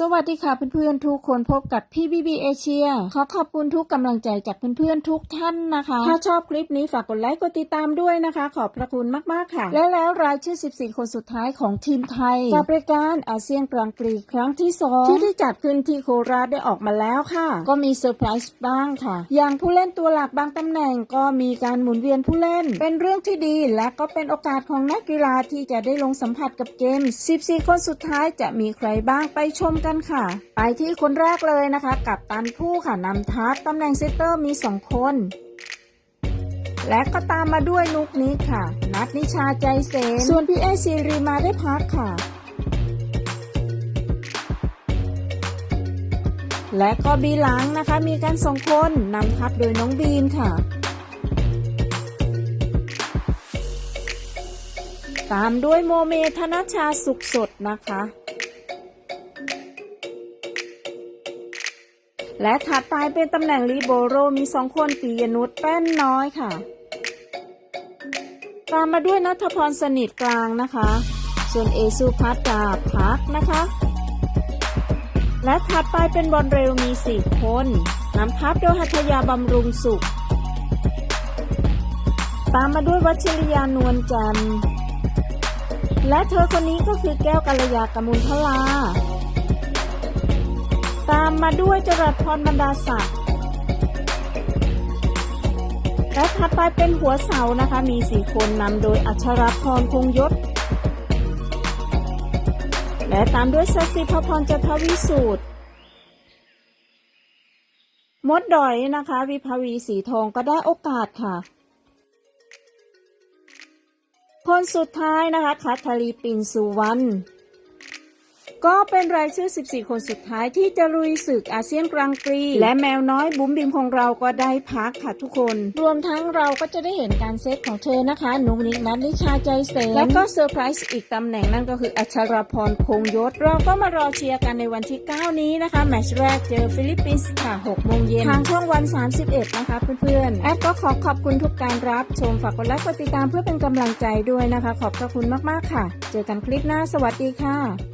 สวัสดีค่ะเพื่อนๆทุกคนพบกับพี่บีบีเอเชียขอขอบคุณทุกกำลังใจจากเพื่อนๆทุกท่านนะคะ ถ้าชอบคลิปนี้ฝากกดไลค์กดติดตามด้วยนะคะ ขอบพระคุณมากๆค่ะ และแล้วรายชื่อ 14 คนสุดท้ายของทีมไทยกับรายการอาเซียนกลางปรีครั้งที่2ที่ได้จัดขึ้นที่โคราชได้ออกมาแล้วค่ะ ก็มีเซอร์ไพรส์บ้างค่ะ อย่างผู้เล่นตัวหลักบางตำแหน่งก็มีการหมุนเวียนผู้เล่น เป็นเรื่องที่ดี และก็เป็นโอกาสของนักกีฬาที่จะได้ลงสัมผัสกับเกม 14 คนสุดท้ายจะมีใครบ้างไปชมกันค่ะ ไปที่คนแรกเลยนะคะ กับตันผู้ค่ะนำทัพตำแหน่งเซตเตอร์มี 2 คน และก็ตามมาด้วยนุกนิกค่ะ นัดนิชาใจเสนส่วนพี่เอซีรีมาได้พักค่ะ และก็บีหลังนะคะ มีกันสองคนนำทัพโดยน้องบีมค่ะตามด้วยโมเมธนชาสุขสดนะคะ และถัดไปเป็นตำแหน่งลีโบโรมีสองคนปียนุชแป้นน้อยค่ะ ตามมาด้วยนัทพรสนิทกลางนะคะ ส่วนเอซูพัตดาพักนะคะ และถัดไปเป็นบอลเร็วมี4คนนำทัพโดยหัตยาบำรุงสุข ตามมาด้วยวัชริยานวลแจมและเธอคนนี้ก็คือแก้วกัลยากมุลทลา ตามมาด้วยจรัสพรบรรดาศักดิ์และถัดไปเป็นหัวเสานะคะ มี4คนนำโดยอัชรพรคงยศ และตามด้วยสสิพพรจัทวิสูตรมดดอยนะคะ วิภวีสีทองก็ได้โอกาสค่ะ คนสุดท้ายนะคะคัทลีปินสุวรรณ ก็เป็นรายชื่อ 14 คนสุดท้ายที่จะลุยศึกอาเซียนกลางปรีและแมวน้อยบุ๋มบิมของเราก็ได้พักค่ะทุกคน รวมทั้งเราก็จะได้เห็นการเซตของเธอนะคะนุกนิกนัทนิชาใจเสนแล้วก็เซอร์ไพรส์อีกตำแหน่งนั่นก็คืออัชราพรคงยศ เราก็มารอเชียร์กันในวันที่ 9 นี้นะคะ แมตช์แรกเจอฟิลิปปินส์ค่ะ6โมงเย็นทางช่องวัน 31 นะคะเพื่อนๆแอดก็ขอขอบคุณทุกการรับชมฝากกดไลค์กดติดตามเพื่อเป็นกำลังใจด้วยนะคะ ขอบพระคุณมากๆค่ะ เจอกันคลิปหน้าสวัสดีค่ะ